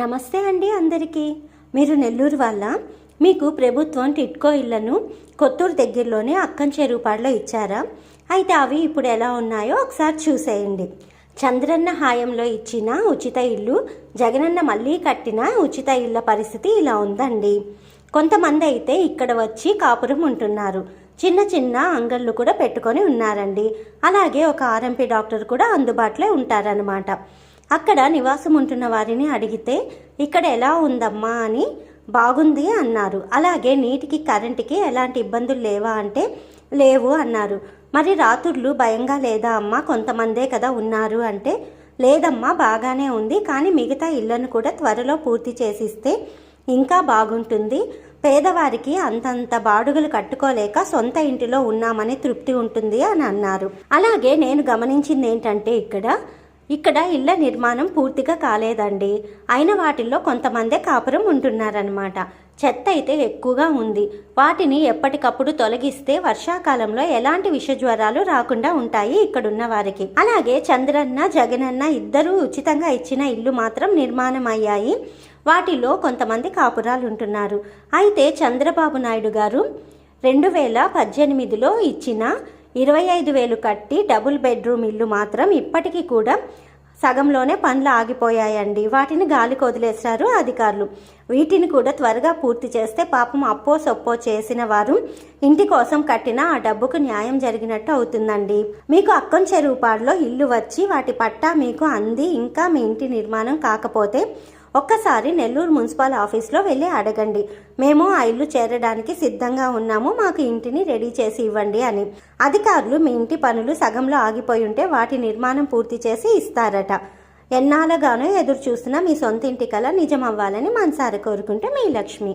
నమస్తే అండి అందరికీ. మీరు నెల్లూరు వాళ్ళ? మీకు ప్రభుత్వం టిట్కో ఇళ్ళను కొత్తూరు దగ్గరలోనే అక్కం చెరువుపాడులో ఇచ్చారా? అయితే అవి ఇప్పుడు ఎలా ఉన్నాయో ఒకసారి చూసేయండి. చంద్రన్న హాయంలో ఇచ్చిన ఉచిత ఇల్లు జగనన్న మళ్ళీ కట్టిన ఉచిత ఇళ్ళ పరిస్థితి ఇలా ఉందండి. కొంతమంది అయితే ఇక్కడ వచ్చి కాపురం ఉంటున్నారు. చిన్న చిన్న అంగళ్ళు కూడా పెట్టుకొని ఉన్నారండి. అలాగే ఒక ఆర్ఎంపీ డాక్టర్ కూడా అందుబాటులో ఉంటారనమాట అక్కడ నివాసం ఉంటున్న వారిని అడిగితే ఇక్కడ ఎలా ఉందమ్మా? అని బాగుంది అన్నారు. అలాగే నీటికి కరెంటుకి ఎలాంటి ఇబ్బందులు లేవా అంటే లేవు అన్నారు. మరి రాత్రులు భయంగా లేదా అమ్మా? కొంతమందే కదా ఉన్నారు అంటే లేదమ్మా బాగానే ఉంది. కానీ మిగతా ఇళ్ళను కూడా త్వరలో పూర్తి చేసిస్తే ఇంకా బాగుంటుంది. పేదవారికి అంతంత బాడుగలు కట్టుకోలేక సొంత ఇంటిలో ఉన్నామని తృప్తి ఉంటుంది అని అన్నారు. అలాగే నేను గమనించింది ఏంటంటే ఇక్కడ ఇక్కడ ఇళ్ళ నిర్మాణం పూర్తిగా కాలేదండి. అయిన వాటిల్లో కొంతమందే కాపురం ఉంటున్నారనమాట చెత్త అయితే ఎక్కువగా ఉంది. వాటిని ఎప్పటికప్పుడు తొలగిస్తే వర్షాకాలంలో ఎలాంటి విష జ్వరాలు రాకుండా ఉంటాయి ఇక్కడున్న వారికి. అలాగే చంద్రన్న జగనన్న ఇద్దరూ ఉచితంగా ఇచ్చిన ఇల్లు మాత్రం నిర్మాణం అయ్యాయి వాటిలో కొంతమంది కాపురాలు ఉంటున్నారు అయితే చంద్రబాబు నాయుడు గారు రెండు వేల పద్దెనిమిదిలో ఇచ్చిన ఇరవై ఐదు వేలు కట్టి డబుల్ బెడ్రూమ్ ఇల్లు మాత్రం ఇప్పటికీ కూడా సగంలోనే పనులు ఆగిపోయాయండి. వాటిని గాలికి వదిలేశారు అధికారులు. వీటిని కూడా త్వరగా పూర్తి చేస్తే పాపం అప్పో సొప్పో చేసిన వారు ఇంటి కోసం కట్టిన ఆ డబ్బుకు న్యాయం జరిగినట్టు అవుతుందండి. మీకు అక్కం చెరువుపాడులో ఇల్లు వచ్చి వాటి పట్టా మీకు అంది. ఇంకా మీ ఇంటి నిర్మాణం కాకపోతే ఒక్కసారి నెల్లూరు మున్సిపల్ ఆఫీస్లో వెళ్ళి అడగండి. మేము ఆ ఇల్లు చేరడానికి సిద్ధంగా ఉన్నాము మాకు ఇంటిని రెడీ చేసి ఇవ్వండి అని. అధికారులు మీ ఇంటి పనులు సగంలో ఆగిపోయి ఉంటే వాటి నిర్మాణం పూర్తి చేసి ఇస్తారట. ఎన్నాళ్ళగానో ఎదురు చూస్తున్న మీ సొంత ఇంటి కల నిజం అవ్వాలని మనసారి కోరుకుంటే మీ లక్ష్మి.